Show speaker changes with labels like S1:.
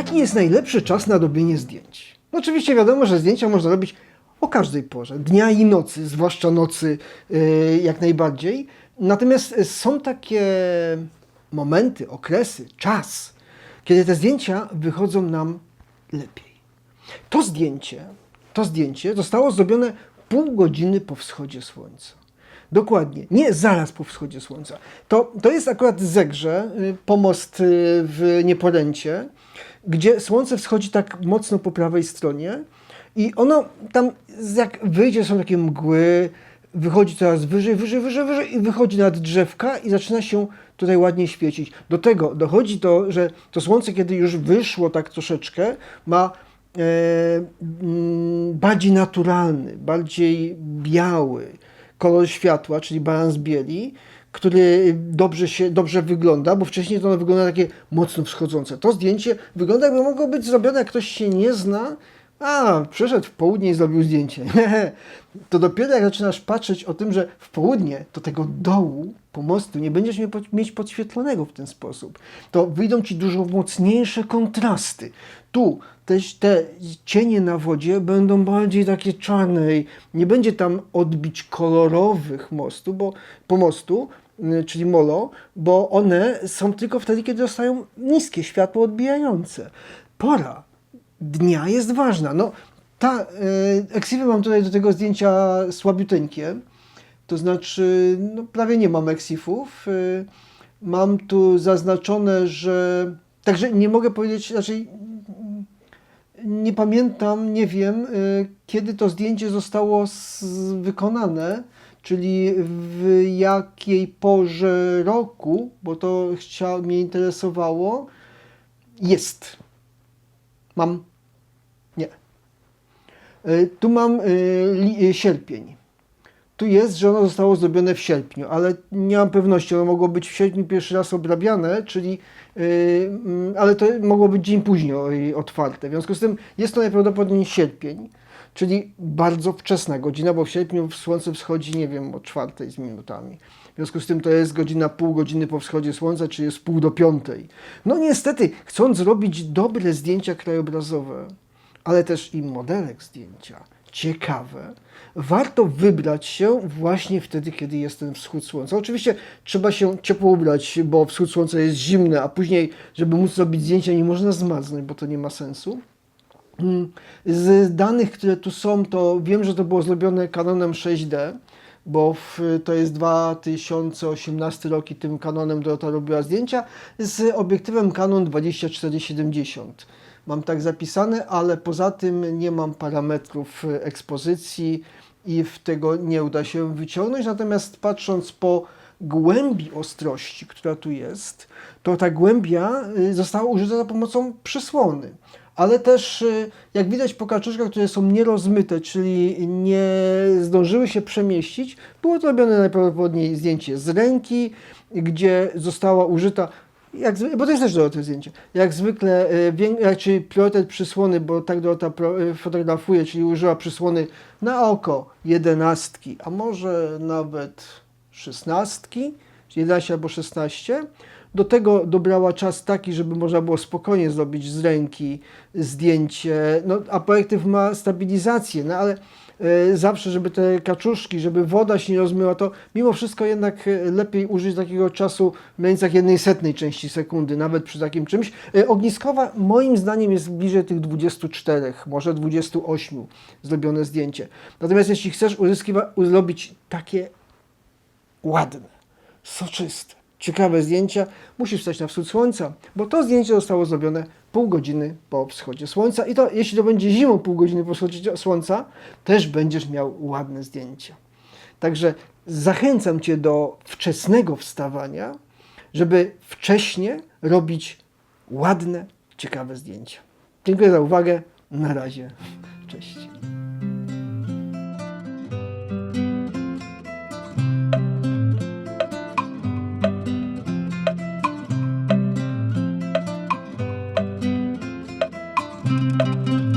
S1: Jaki jest najlepszy czas na robienie zdjęć? No oczywiście wiadomo, że zdjęcia można robić o każdej porze, dnia i nocy, zwłaszcza nocy yy, jak najbardziej. Natomiast są takie momenty, okresy, czas, kiedy te zdjęcia wychodzą nam lepiej. To zdjęcie, to zdjęcie zostało zrobione pół godziny po wschodzie słońca. Dokładnie, nie zaraz po wschodzie słońca. To, to jest akurat Zegrze, y, pomost y, w Nieporęcie, gdzie słońce wschodzi tak mocno po prawej stronie i ono tam, jak wyjdzie, są takie mgły, wychodzi coraz wyżej, wyżej, wyżej, wyżej i wychodzi nad drzewka i zaczyna się tutaj ładnie świecić. Do tego dochodzi to, że to słońce, kiedy już wyszło tak troszeczkę, ma e, mm, bardziej naturalny, bardziej biały kolor światła, czyli balans bieli, który dobrze, się, dobrze wygląda, bo wcześniej to ono wygląda takie mocno wschodzące. To zdjęcie wygląda jakby mogło być zrobione, jak ktoś się nie zna, a, przyszedł w południe i zrobił zdjęcie. to dopiero jak zaczynasz patrzeć o tym, że w południe to tego dołu pomostu nie będziesz mieć podświetlonego w ten sposób, to wyjdą ci dużo mocniejsze kontrasty. Tu też te cienie na wodzie będą bardziej takie czarne i nie będzie tam odbić kolorowych mostu, bo, pomostu, y, czyli molo, bo one są tylko wtedy, kiedy dostają niskie światło odbijające. Pora dnia jest ważna. No, ta y, eksywę mam tutaj do tego zdjęcia słabiuteńkie, to znaczy no, prawie nie mam eksifów. Y, mam tu zaznaczone, że także nie mogę powiedzieć, raczej nie pamiętam, nie wiem, y, kiedy to zdjęcie zostało wykonane, czyli w jakiej porze roku, bo to chcia, mnie interesowało. Jest. Mam. Y, Tu mam li, y, sierpień. Tu jest, że ono zostało zrobione w sierpniu, ale nie mam pewności, ono mogło być w sierpniu pierwszy raz obrabiane, czyli, mm, ale to mogło być dzień później otwarte. W związku z tym jest to najprawdopodobniej sierpień, czyli bardzo wczesna godzina, bo w sierpniu słońce wschodzi, nie wiem, o czwartej z minutami. W związku z tym to jest godzina pół godziny po wschodzie słońca, czyli jest pół do piątej. No niestety, chcąc robić dobre zdjęcia krajobrazowe, ale też i modelek zdjęcia, ciekawe, warto wybrać się właśnie wtedy, kiedy jest ten wschód słońca. Oczywiście trzeba się ciepło ubrać, bo wschód słońca jest zimny, a później, żeby móc robić zdjęcia, nie można zmarznąć, bo to nie ma sensu. Mm, Z danych, które tu są, to wiem, że to było zrobione Canonem 6D, bo w, to jest 2018 rok i tym Canonem Dorota robiła zdjęcia z obiektywem Canon 2470. Mam tak zapisane, ale poza tym nie mam parametrów e, ekspozycji i w tego nie uda się wyciągnąć. Natomiast patrząc po głębi ostrości, która tu jest, to ta głębia y, została użyta za pomocą przysłony. Ale też, y, jak widać po kaczuszkach, które są nierozmyte, czyli nie zdążyły się przemieścić, było to robione najprawdopodobniej zdjęcie z ręki, gdzie została użyta jak, bo to jest też Doroty zdjęcie. Jak zwykle, jak- czyli priorytet przysłony, bo tak Dorota y, fotografuje, czyli użyła przysłony na oko jedenastki, a może nawet szesnastki, czyli 11 albo 16. Do tego dobrała czas taki, żeby można było spokojnie zrobić z ręki zdjęcie. No, a projektyw ma stabilizację, no ale e, zawsze, żeby te kaczuszki, żeby woda się nie rozmyła, to mimo wszystko jednak e, lepiej użyć takiego czasu w granicach jednej setnej części sekundy, nawet przy takim czymś. E, Ogniskowa moim zdaniem jest bliżej tych 24, może 28 zrobione zdjęcie. Natomiast jeśli chcesz uzyskiwa- zrobić takie ładne, soczyste, ciekawe zdjęcia, musisz stać na wschód słońca, bo to zdjęcie zostało zrobione pół godziny po wschodzie słońca i to jeśli to będzie zimą pół godziny po wschodzie słońca, też będziesz miał ładne zdjęcia. Także zachęcam Cię do wczesnego wstawania, żeby wcześnie robić ładne, ciekawe zdjęcia. Dziękuję za uwagę. Na razie. Cześć. thank you